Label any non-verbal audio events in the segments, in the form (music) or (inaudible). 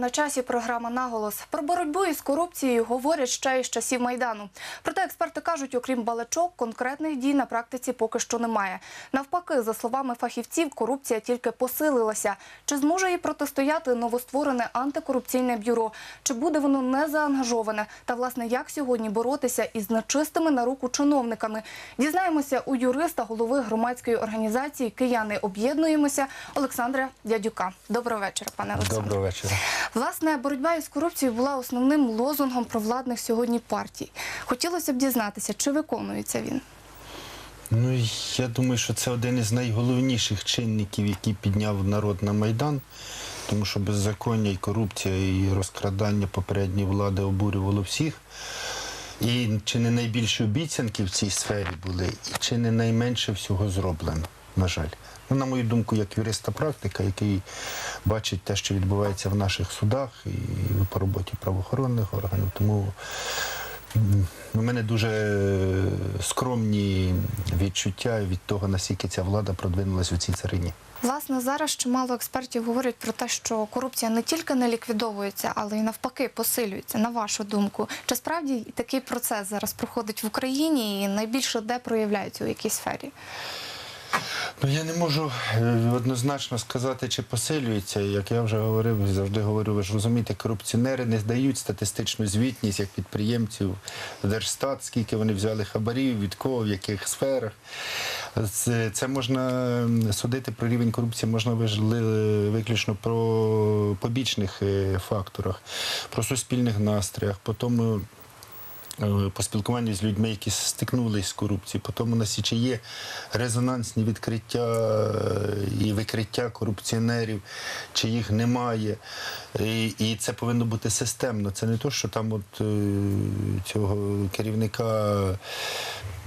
на часі програма наголос про боротьбу із корупцією говорять ще із часів майдану. Проте експерти кажуть, окрім балачок, конкретних дій на практиці поки що немає. Навпаки, за словами фахівців, корупція тільки посилилася. Чи зможе їй протистояти новостворене антикорупційне бюро? Чи буде воно не заангажоване? Та власне як сьогодні боротися із нечистими на руку чиновниками? Дізнаємося у юриста голови громадської організації Кияни об'єднуємося Олександра Дядюка. Доброго вечора, пане Олександре. Доброго вечора. Власне, боротьба із корупцією була основним лозунгом провладних сьогодні партій. Хотілося б дізнатися, чи виконується він. Ну я думаю, що це один із найголовніших чинників, який підняв народ на майдан, тому що беззаконня і корупція, і розкрадання попередньої влади обурювало всіх. І чи не найбільші обіцянки в цій сфері були, і чи не найменше всього зроблено, на жаль. Ну, на мою думку, як юриста практика, який бачить те, що відбувається в наших судах і по роботі правоохоронних органів. Тому м, у мене дуже скромні відчуття від того, наскільки ця влада продвинулась у цій царині. Власне, зараз чимало експертів говорять про те, що корупція не тільки не ліквідовується, але й навпаки посилюється. На вашу думку, чи справді такий процес зараз проходить в Україні і найбільше де проявляється у якій сфері? Ну я не можу е, однозначно сказати, чи посилюється. Як я вже говорив, завжди говорю, ви ж розумієте, корупціонери не здають статистичну звітність як підприємців Держстат, скільки вони взяли хабарів, від кого, в яких сферах. Це, це можна судити про рівень корупції, можна виключно про побічних е, факторах, про суспільних настроях, по тому. Е, По спілкуванню з людьми, які стикнулися з корупцією, по тому у нас чи є резонансні відкриття е, і викриття корупціонерів, чи їх немає. І, і це повинно бути системно. Це не то, що там от е, цього керівника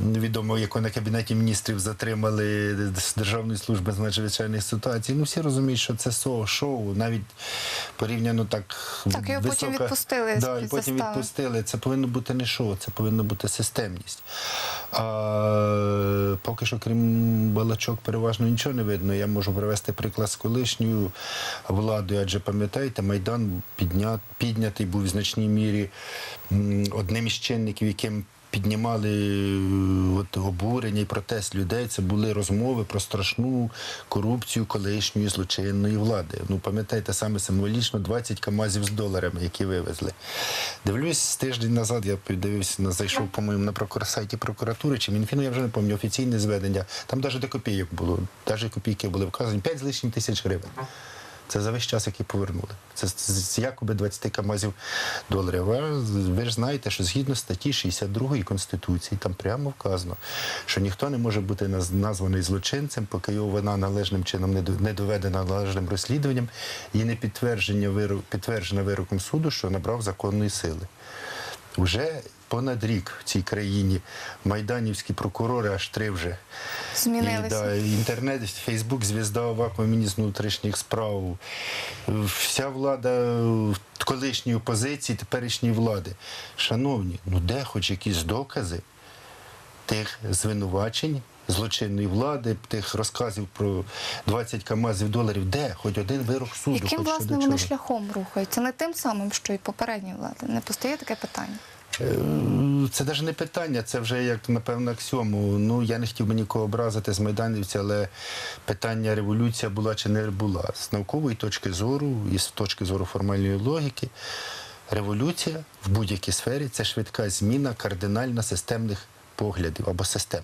невідомо, якого на кабінеті міністрів затримали з Державної служби з надзвичайних ситуацій. Ну всі розуміють, що це шоу, навіть порівняно так. Так, його потім відпустили Да, і потім застави. відпустили. Це повинно бути не шоу, це повинна бути системність. А поки що, крім балачок, переважно нічого не видно. Я можу привести приклад з колишньою владою, адже пам'ятаєте, Майдан підня... піднятий був в значній мірі одним із чинників, яким піднімали е, от, обурення і протест людей. Це були розмови про страшну корупцію колишньої злочинної влади. Ну, пам'ятаєте, саме символічно 20 камазів з доларами, які вивезли. Дивлюсь, тиждень назад я подивився, на- зайшов, по-моєму, на прокур... сайті прокуратури чи Мінфіну, я вже не пам'ятаю, офіційне зведення. Там навіть до копійок було, навіть копійки були вказані, 5 з лишнім тисяч гривень. Це за весь час, який повернули. Це з- якоби 20 камазів доларів. А ви ж знаєте, що згідно статті 62 Конституції там прямо вказано, що ніхто не може бути названий злочинцем, поки його вина належним чином не доведена належним розслідуванням і не підтвердження вирок, підтверджена вироком суду, що набрав законної сили. Вже понад рік в цій країні майданівські прокурори аж три вже. Змінилися. І, да, інтернет, Фейсбук, звізда вакуум міністр внутрішніх справ. Вся влада колишньої опозиції, теперішньої влади. Шановні, ну де хоч якісь докази тих звинувачень злочинної влади, тих розказів про 20 камазів доларів, де хоч один вирок суду. Яким хоч власне вони чого? шляхом рухаються? Не тим самим, що і попередні влади. Не постає таке питання. Це навіть не питання, це вже як напевно аксіому. Ну я не хотів би нікого образити з майданівця, але питання революція була чи не була. З наукової точки зору і з точки зору формальної логіки, революція в будь-якій сфері це швидка зміна кардинально системних поглядів або систем.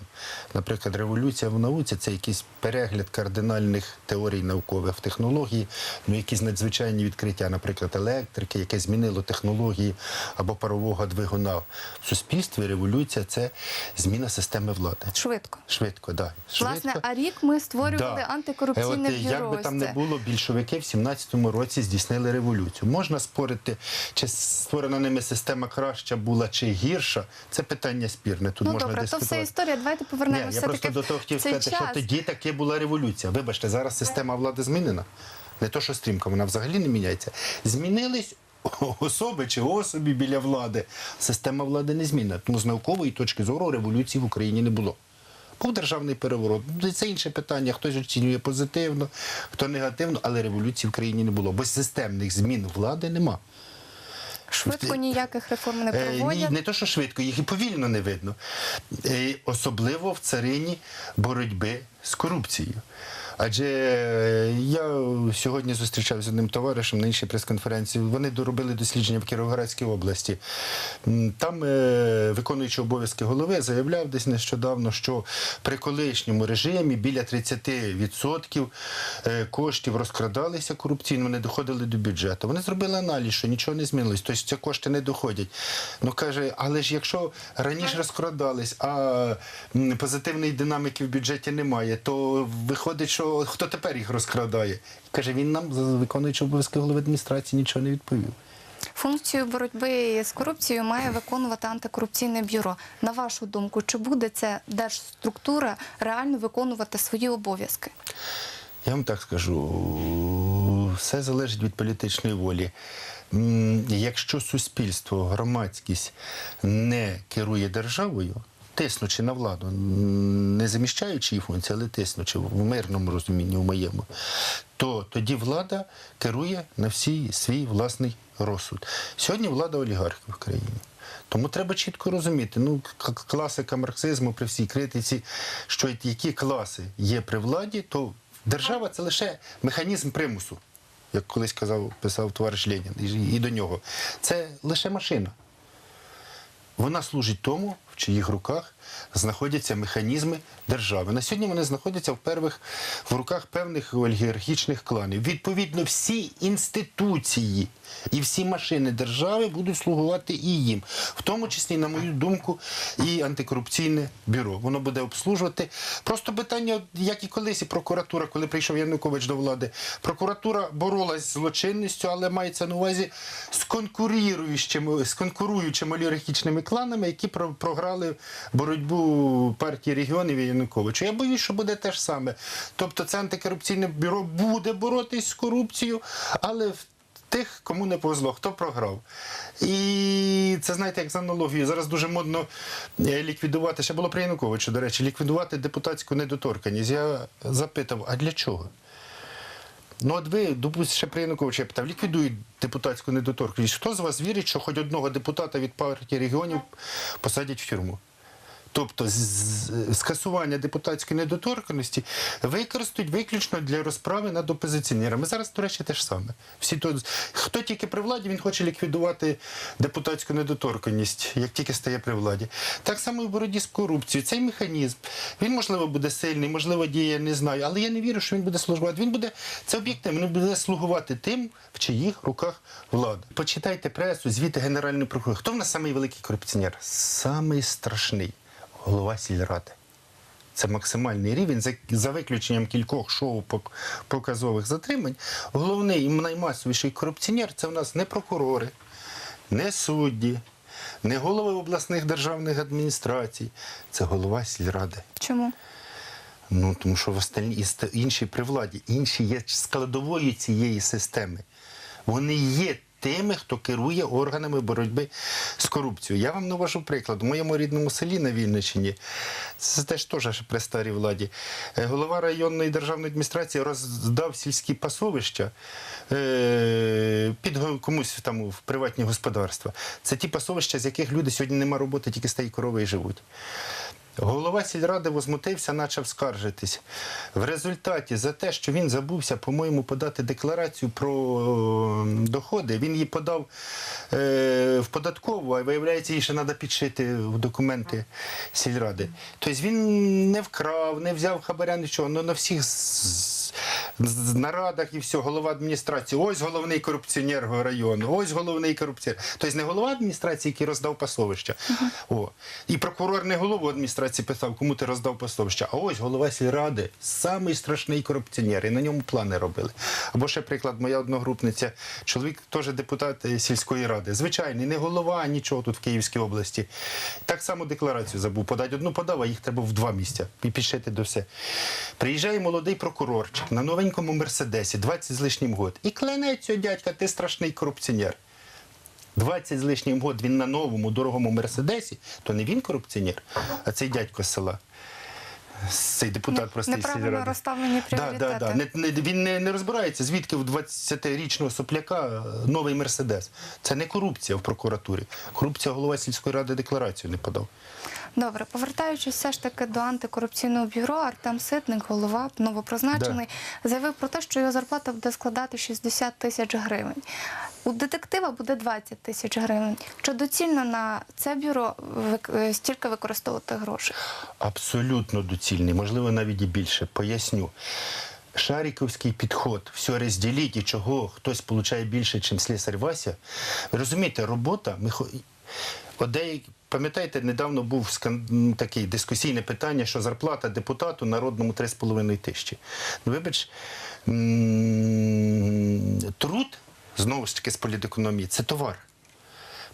Наприклад, революція в науці це якийсь перегляд кардинальних теорій наукових в технології, ну якісь надзвичайні відкриття, наприклад, електрики, яке змінило технології або парового двигуна. В суспільстві революція це зміна системи влади. Швидко. Швидко, да. Власне, а рік ми створювали Да. антикорупційне бюро. Як би там не було, більшовики в 17-му році здійснили революцію. Можна спорити, чи створена ними система краща була, чи гірша. Це питання спірне. Тут Ну можна добре, то все історія. Давайте повернемося я просто до того хотів сказати, час. що тоді таки була революція. Вибачте, зараз система влади змінена. Не то, що стрімко, вона взагалі не міняється. Змінились (laughs) особи чи особі біля влади. Система влади не змінена. Тому з наукової точки зору революції в Україні не було. Був державний переворот. Ну, Це інше питання. Хтось оцінює позитивно, хто негативно, але революції в країні не було, бо системних змін влади нема. Швидко ніяких реформ не Е, проводять. Не то, що швидко, їх і повільно не видно. Е, Особливо в царині боротьби з корупцією. Адже е, я сьогодні зустрічався з одним товаришем на іншій прес-конференції. Вони доробили дослідження в Кіровоградській області. Там е, виконуючий обов'язки голови заявляв десь нещодавно, що при колишньому режимі біля 30% е, коштів розкрадалися корупційно, не доходили до бюджету. Вони зробили аналіз, що нічого не змінилось, тобто ці кошти не доходять. Ну каже, але ж якщо раніше розкрадались, а позитивної динаміки в бюджеті немає, то виходить, що хто тепер їх розкрадає? Каже, він нам, виконуючи обов'язки голови адміністрації, нічого не відповів. Функцію боротьби з корупцією має виконувати антикорупційне бюро. На вашу думку, чи буде ця держструктура реально виконувати свої обов'язки? Я вам так скажу, все залежить від політичної волі. Якщо суспільство, громадськість не керує державою, тиснучи на владу, не заміщаючи її функції, але тиснучи в мирному розумінні, в моєму, то тоді влада керує на всій свій власний розсуд. Сьогодні влада олігархів в країні. Тому треба чітко розуміти, ну, класика марксизму при всій критиці, що які класи є при владі, то держава це лише механізм примусу, як колись казав, писав товариш Ленін, і, до нього. Це лише машина. Вона служить тому, в чиїх руках знаходяться механізми держави. На сьогодні вони знаходяться в первих в руках певних олігархічних кланів. Відповідно, всі інституції і всі машини держави будуть слугувати і їм, в тому числі, на мою думку, і антикорупційне бюро. Воно буде обслужувати. Просто питання, як і колись, і прокуратура, коли прийшов Янукович до влади, прокуратура боролась з злочинністю, але мається на увазі з конкуруючими, з конкуруючими олігархічними кланами, які про- програли боротьбу партії регіонів і Януковича. Я боюсь, що буде те ж саме. Тобто це антикорупційне бюро буде боротись з корупцією, але в тих, кому не повезло, хто програв. І це знаєте, як з аналогією. Зараз дуже модно е, ліквідувати. Ще було при Януковичу, до речі, ліквідувати депутатську недоторканність. Я запитав, а для чого? Ну, от ви, допустимо, ще при Януковича я питав, ліквідують депутатську недоторкність. Хто з вас вірить, що хоч одного депутата від партії регіонів посадять в тюрму? Тобто скасування депутатської недоторканності використають виключно для розправи над опозиціонерами. Зараз, до речі, те ж саме. Всі то, хто тільки при владі, він хоче ліквідувати депутатську недоторканність, як тільки стає при владі. Так само і в боротьбі з корупцією. Цей механізм, він, можливо, буде сильний, можливо, діє, не знаю, але я не вірю, що він буде слугувати. Він буде, це об'єктивно, він буде слугувати тим, в чиїх руках влада. Почитайте пресу, звіти Генеральної прокуратури. Хто в нас самий великий корупціонер? Самий страшний голова сільради. Це максимальний рівень, за, за виключенням кількох шоу показових затримань. Головний і наймасовіший корупціонер це в нас не прокурори, не судді, не голови обласних державних адміністрацій. Це голова сільради. Чому? Ну, тому що в остальні, інші при владі, інші є складовою цієї системи. Вони є тими, хто керує органами боротьби з корупцією. Я вам навожу приклад. У моєму рідному селі на Вінниччині, це теж теж при старій владі. е, Голова районної державної адміністрації роздав сільські пасовища е, під комусь там в приватні господарства. Це ті пасовища, з яких люди сьогодні нема роботи, тільки стаї корови і живуть. Голова сільради возмутився, почав скаржитись. В результаті за те, що він забувся, по-моєму, подати декларацію про е, доходи, він її подав е, в податкову, а виявляється, її ще треба підшити в документи сільради. Тобто він не вкрав, не взяв хабаря, нічого, але на всіх з- нарадах і все, голова адміністрації, ось головний корупціонер району, ось головний корупціонер. Тобто не голова адміністрації, який роздав пасовища. О. І прокурор не голову адміністрації питав, кому ти роздав пасовища, а ось голова сільради, самий страшний корупціонер, і на ньому плани робили. Або ще приклад, моя одногрупниця, чоловік теж депутат е, сільської ради. Звичайний, не голова, нічого тут в Київській області. Так само декларацію забув подати. Одну подав, а їх треба в два місця і підшити до все. Приїжджає молодий прокурорчик на новенькому мерседесі, 20 з лишнім год. І клене цього дядька, ти страшний корупціонер. 20 з лишнім год він на новому дорогому мерседесі, то не він корупціонер, а цей дядько з села. Цей депутат простий сільради. розставлені Да, пріоритети. да, да. Не, не, він не, не розбирається, звідки у 20-річного сопляка е, новий мерседес. Це не корупція в прокуратурі. Корупція голова сільської ради декларацію не подав. Добре, повертаючись все ж таки до антикорупційного бюро, Артем Ситник, голова новопрозначений, заявив про те, що його зарплата буде складати 60 тисяч гривень. У детектива буде 20 тисяч гривень. Чи доцільно на це бюро е, стільки використовувати грошей? Абсолютно доцільний, можливо, навіть і більше. Поясню. Шаріковський підход, все розділіть і чого хтось получає більше, ніж слесар Вася. Ви розумієте, робота. Ми... деякі- Пам'ятаєте, недавно був скан... таке дискусійне питання, що зарплата депутату народному 3,5 тисячі. Ну, вибач, м, труд, знову ж таки, з політекономії, це товар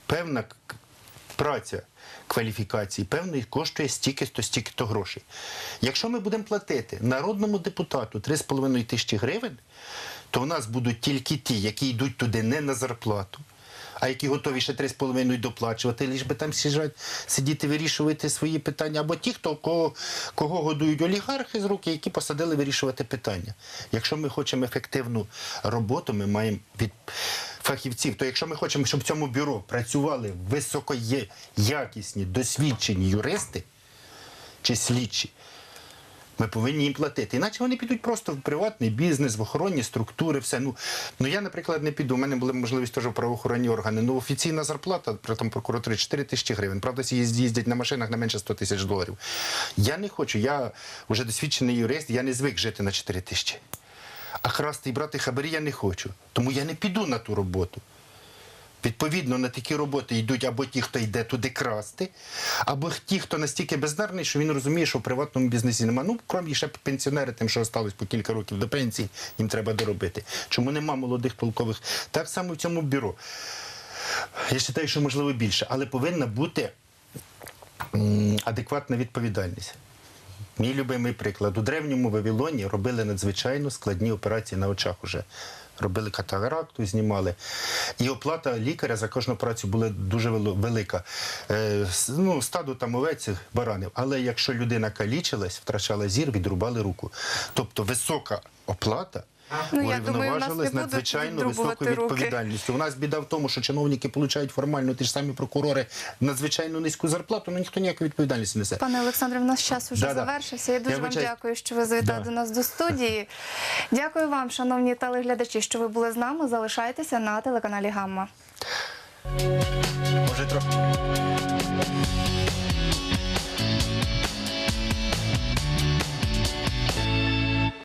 певна праця кваліфікації певної коштує стільки-то, стільки-то грошей. Якщо ми будемо платити народному депутату 3,5 тисячі гривень, то в нас будуть тільки ті, які йдуть туди не на зарплату, а які готові ще 3,5 доплачувати, лише би там сидіти, вирішувати свої питання, або ті, хто кого, кого годують олігархи з руки, які посадили вирішувати питання. Якщо ми хочемо ефективну роботу, ми маємо від фахівців. То якщо ми хочемо, щоб в цьому бюро працювали високоякісні, досвідчені юристи чи слідчі, ми повинні їм платити. Іначе вони підуть просто в приватний бізнес, в охоронні структури, все. Ну, ну я, наприклад, не піду. У мене була можливість теж в правоохоронні органи. Ну, офіційна зарплата, при тому прокуратурі 4 тисячі гривень. Правда, їздять на машинах на менше 100 тисяч доларів. Я не хочу, я вже досвідчений юрист, я не звик жити на 4 тисячі. А красти і брати хабарі я не хочу. Тому я не піду на ту роботу. Відповідно, на такі роботи йдуть або ті, хто йде туди красти, або ті, хто настільки бездарний, що він розуміє, що в приватному бізнесі нема. Ну, крім ще пенсіонери, тим, що осталось по кілька років до пенсії, їм треба доробити. Чому нема молодих толкових? Так само в цьому бюро. Я вважаю, що можливо більше, але повинна бути адекватна відповідальність. Мій любимий приклад. У древньому Вавилоні робили надзвичайно складні операції на очах уже. Робили катаракту, знімали. І оплата лікаря за кожну працю була дуже велика. Е, ну, стадо там овець, баранів. Але якщо людина калічилась, втрачала зір, відрубали руку. Тобто висока оплата Ну, урівноважилась будуть надзвичайно високою відповідальністю. У нас біда в тому, що чиновники отримують формально ті ж самі прокурори надзвичайно низьку зарплату, але ніхто ніякої відповідальності не несе. Пане Олександре, в нас час вже Да-да. завершився. Я дуже Я вам вибачаюсь. дякую, що ви завітали Да. до нас до студії. (laughs) Дякую вам, шановні телеглядачі, що ви були з нами. Залишайтеся на телеканалі Гамма. Може, трохи.